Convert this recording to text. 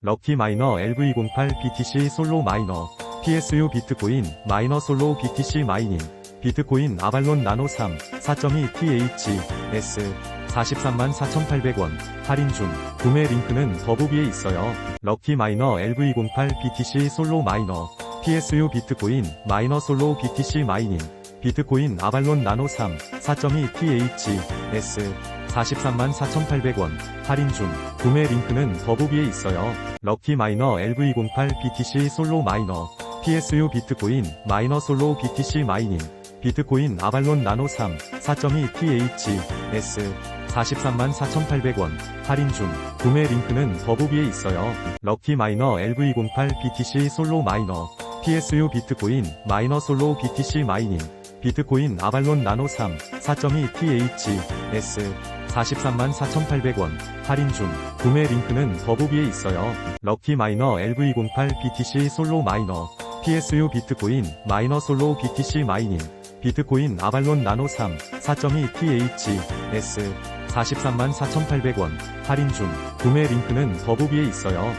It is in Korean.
럭키 마이너 LV08 BTC 솔로 마이너 PSU 비트코인 마이너 솔로 BTC 마이닝 비트코인 아발론 나노 3 4.2 THS 43만 4,800원 할인 중 구매 링크는 더보기에 있어요. 럭키 마이너 LV08 BTC 솔로 마이너 PSU 비트코인 마이너 솔로 BTC 마이닝 비트코인 아발론 나노 3 4.2 THS 43만 4,800원. 할인 중. 구매 링크는 더보기에 있어요. 럭키 마이너 LV08 BTC 솔로 마이너. PSU 비트코인 마이너 솔로 BTC 마이닝. 비트코인 아발론 나노 3 4.2 THS 43만 4,800원. 할인 중. 구매 링크는 더보기에 있어요. 럭키 마이너 LV08 BTC 솔로 마이너. PSU 비트코인 마이너 솔로 BTC 마이닝. 비트코인 아발론 나노 3 4.2 THS 43만 4,800원. 할인 중. 구매 링크는 더보기에 있어요. 럭키 마이너 LV08 BTC 솔로 마이너. PSU 비트코인 마이너 솔로 BTC 마이닝. 비트코인 아발론 나노 3 4.2 THS 43만 4,800원. 할인 중. 구매 링크는 더보기에 있어요.